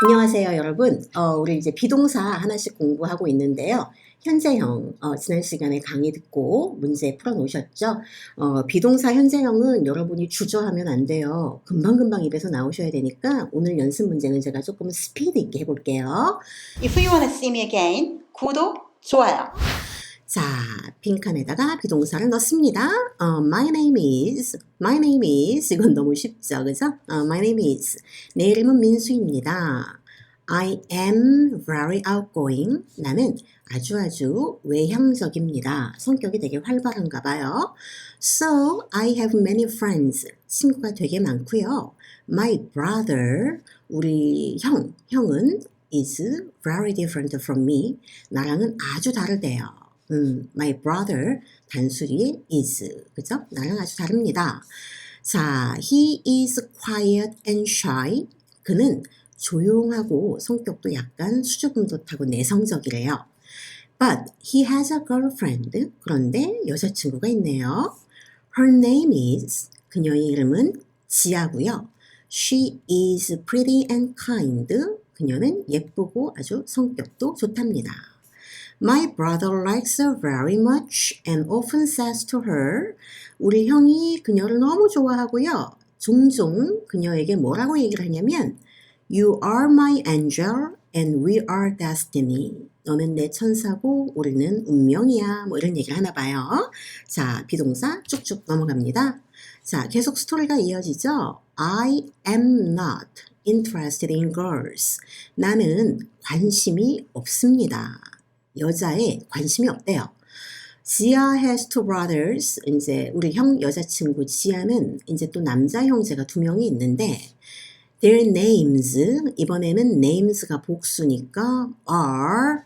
안녕하세요, 여러분. 어, 우리 이제 비동사 하나씩 공부하고 있는데요. 현재형, 어, 지난 시간에 강의 듣고 문제 풀어놓으셨죠? 어, 비동사 현재형은 여러분이 주저하면 안 돼요. 금방금방 입에서 나오셔야 되니까 오늘 연습 문제는 제가 조금 스피드 있게 해볼게요. If you want to see me again, 구독, 좋아요. 자, 빈칸에다가 비동사를 넣습니다. 어, my name is, my name is, 이건 너무 쉽죠, 그죠? 어, my name is, 내 이름은 민수입니다. I am very outgoing. 나는 아주 아주 외향적입니다. 성격이 되게 활발한가 봐요. So, I have many friends. 친구가 되게 많고요. My brother, 우리 형, 형은 is very different from me. 나랑은 아주 다르대요. 음, my brother 단수리 is 그죠? 나랑 아주 다릅니다. 자, he is quiet and shy. 그는 조용하고 성격도 약간 수줍음도타고 내성적이래요. But he has a girlfriend. 그런데 여자친구가 있네요. Her name is 그녀의 이름은 지아고요. She is pretty and kind. 그녀는 예쁘고 아주 성격도 좋답니다. My brother likes her very much and often says to her, 우리 형이 그녀를 너무 좋아하고요. 종종 그녀에게 뭐라고 얘기를 하냐면, You are my angel and we are destiny. 너는 내 천사고 우리는 운명이야. 뭐 이런 얘기를 하나 봐요. 자, 비동사 쭉쭉 넘어갑니다. 자, 계속 스토리가 이어지죠. I am not interested in girls. 나는 관심이 없습니다. 여자에 관심이 없대요. 지아 has two brothers. 이제 우리 형 여자친구 지아는 이제 또 남자 형제가 두 명이 있는데 their names 이번에는 names가 복수니까 are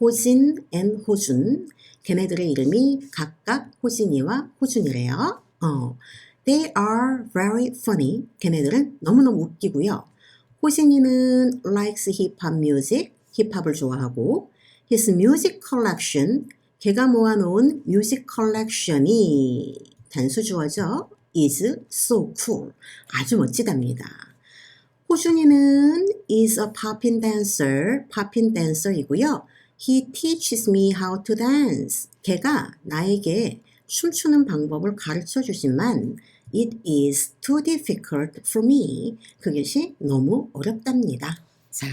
호진 and 호준. 걔네들의 이름이 각각 호진이와 호준이래요. 어, they are very funny. 걔네들은 너무너무 웃기고요. 호진이는 likes hip hop music. 힙합을 좋아하고 his music collection, 걔가 모아놓은 music collection이 단수 주어죠. is so cool. 아주 멋지답니다. 호준이는 is a popping dancer, popping dancer이고요. He teaches me how to dance. 걔가 나에게 춤추는 방법을 가르쳐 주지만 it is too difficult for me. 그것이 너무 어렵답니다. 자,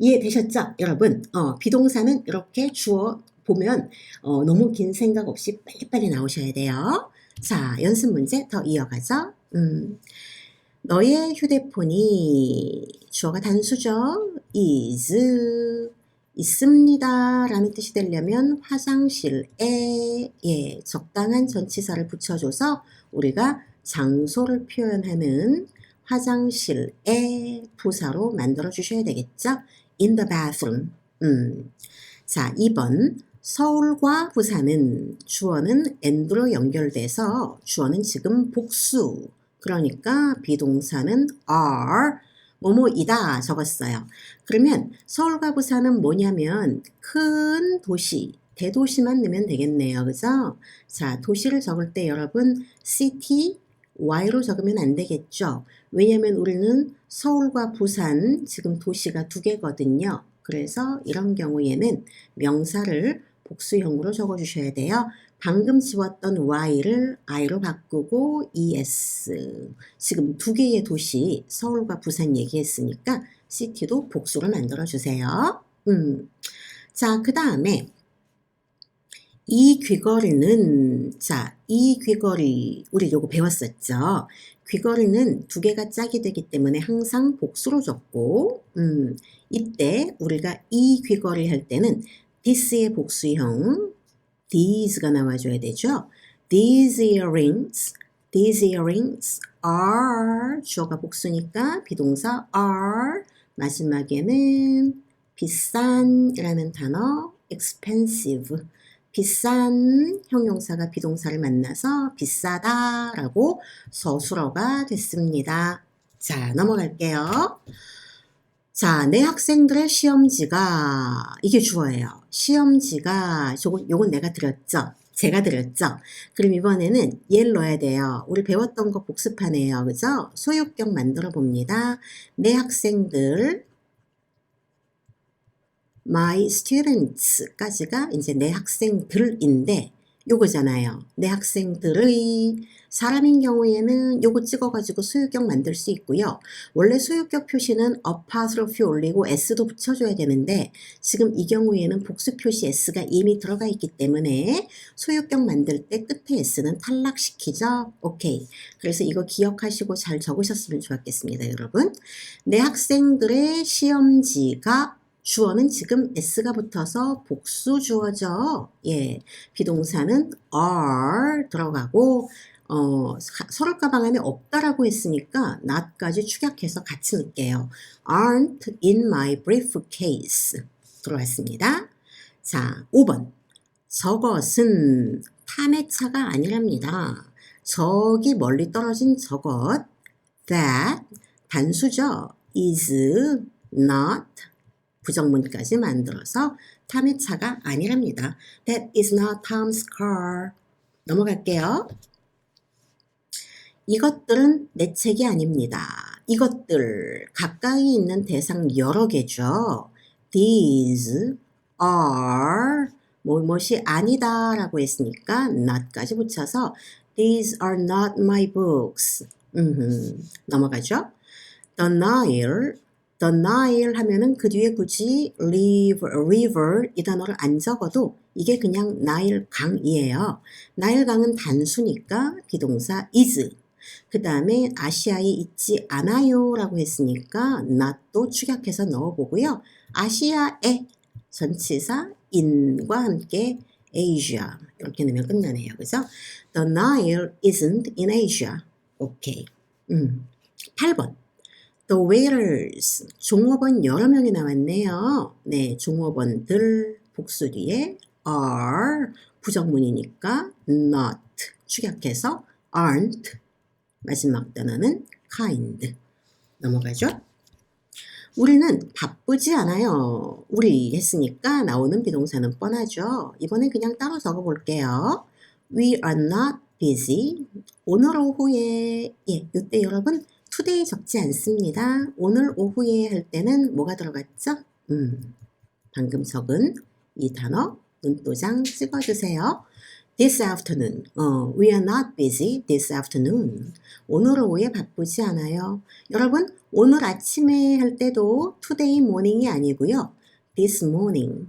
이해되셨죠? 여러분, 어, 비동사는 이렇게 주어 보면 어, 너무 긴 생각 없이 빨리빨리 나오셔야 돼요. 자, 연습 문제 더 이어가죠. 음, 너의 휴대폰이 주어가 단수죠. is 있습니다 라는 뜻이 되려면 화장실에 예, 적당한 전치사를 붙여줘서 우리가 장소를 표현하는 화장실에 부사로 만들어 주셔야 되겠죠. In the bathroom. 음. 자, 2번. 서울과 부산은 주어는 and로 연결돼서 주어는 지금 복수. 그러니까 비동사는 are 뭐뭐이다 적었어요. 그러면 서울과 부산은 뭐냐면 큰 도시, 대도시만 넣으면 되겠네요. 그죠? 자, 도시를 적을 때 여러분 city, y로 적으면 안 되겠죠. 왜냐면 우리는 서울과 부산 지금 도시가 두 개거든요. 그래서 이런 경우에는 명사를 복수형으로 적어주셔야 돼요. 방금 지웠던 y를 i로 바꾸고 es. 지금 두 개의 도시 서울과 부산 얘기했으니까 city도 복수로 만들어 주세요. 음. 자, 그 다음에 이 귀걸이는 자, 이 귀걸이 우리 요거 배웠었죠. 귀걸이는 두 개가 짝이 되기 때문에 항상 복수로 적고 음, 이때 우리가 이 귀걸이 할 때는 this의 복수형 these가 나와줘야 되죠. These earrings, these earrings are 주어가 복수니까 비동사 are 마지막에는 비싼이라는 단어 expensive 비싼 형용사가 비동사를 만나서 비싸다라고 서술어가 됐습니다. 자, 넘어갈게요. 자, 내 학생들의 시험지가 이게 주어예요. 시험지가 요건, 요건 내가 드렸죠. 제가 드렸죠. 그럼 이번에는 얘를 넣어야 돼요. 우리 배웠던 거 복습하네요. 그죠? 소유격 만들어 봅니다. 내 학생들 my students까지가 이제 내 학생들인데 요거잖아요. 내 학생들의 사람인 경우에는 요거 찍어가지고 소유격 만들 수 있고요. 원래 소유격 표시는 apostrophe 올리고 s도 붙여줘야 되는데 지금 이 경우에는 복수 표시 s가 이미 들어가 있기 때문에 소유격 만들 때 끝에 s는 탈락시키죠. 오케이. 그래서 이거 기억하시고 잘 적으셨으면 좋겠습니다, 여러분. 내 학생들의 시험지가 주어는 지금 s가 붙어서 복수 주어죠. 예. 비동사는 are 들어가고 어, 사- 서로 가방 안에 없다라고 했으니까 not까지 축약해서 같이 넣을게요. aren't in my briefcase 들어왔습니다. 자, 5번. 저것은 탐의 차가 아니랍니다. 저기 멀리 떨어진 저것 that 단수죠. is not 부정문까지 만들어서 탐의 차가 아니랍니다. That is not Tom's car. 넘어갈게요. 이것들은 내 책이 아닙니다. 이것들 가까이 있는 대상 여러 개죠. These are 뭐뭐이 아니다 라고 했으니까 not까지 붙여서 These are not my books. 음흠, 넘어가죠. The Nile, the Nile 하면은 그 뒤에 굳이 river, river 이 단어를 안 적어도 이게 그냥 나일 강이에요. 나일 강은 단수니까 비동사 is. 그 다음에 아시아에 있지 않아요 라고 했으니까 not도 축약해서 넣어보고요. 아시아에 전치사 in과 함께 Asia 이렇게 넣으면 끝나네요. 그죠? The Nile isn't in Asia. 오케이. 음. 8번. The waiters. 종업원 여러 명이 나왔네요. 네, 종업원들 복수 뒤에 are 부정문이니까 not 축약해서 aren't 마지막 단어는 kind 넘어가죠. 우리는 바쁘지 않아요. 우리 했으니까 나오는 비동사는 뻔하죠. 이번엔 그냥 따로 적어 볼게요. We are not busy. 오늘 오후에 예, 이때 여러분 today 적지 않습니다. 오늘 오후에 할 때는 뭐가 들어갔죠? 음, 방금 적은 이 단어 눈도장 찍어주세요. This afternoon. 어, we are not busy this afternoon. 오늘 오후에 바쁘지 않아요. 여러분, 오늘 아침에 할 때도 today morning이 아니고요. this morning.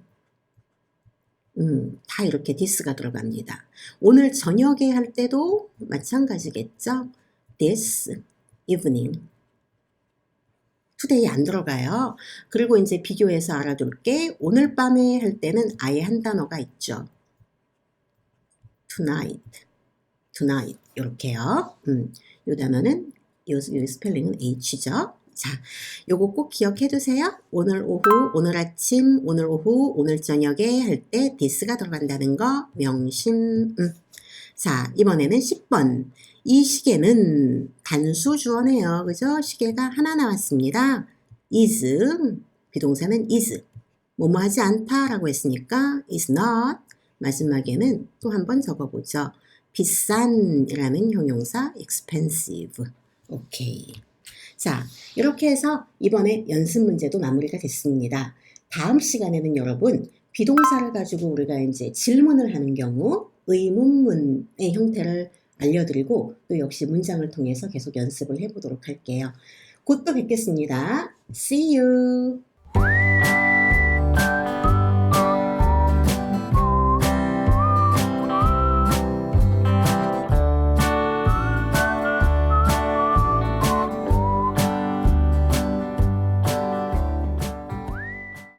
음, 다 이렇게 this가 들어갑니다. 오늘 저녁에 할 때도 마찬가지겠죠. this evening. today 안 들어가요. 그리고 이제 비교해서 알아둘 게 오늘 밤에 할 때는 아예 한 단어가 있죠. tonight, tonight 이렇게요. 음, 요 단어는 요, 요 스펠링은 H죠. 자, 요거 꼭 기억해 두세요. 오늘 오후, 오늘 아침, 오늘 오후, 오늘 저녁에 할 때 this가 들어간다는 거 명심. 음. 자, 이번에는 10번. 이 시계는 단수 주어네요. 그죠? 시계가 하나 나왔습니다. is, 비동사는 is. 뭐뭐 하지 않다라고 했으니까 is not. 마지막에는 또 한 번 적어보죠. 비싼이라는 형용사 expensive. 오케이. 자, 이렇게 해서 이번에 연습 문제도 마무리가 됐습니다. 다음 시간에는 여러분 비동사를 가지고 우리가 이제 질문을 하는 경우 의문문의 형태를 알려드리고 또 역시 문장을 통해서 계속 연습을 해보도록 할게요. 곧 또 뵙겠습니다. See you!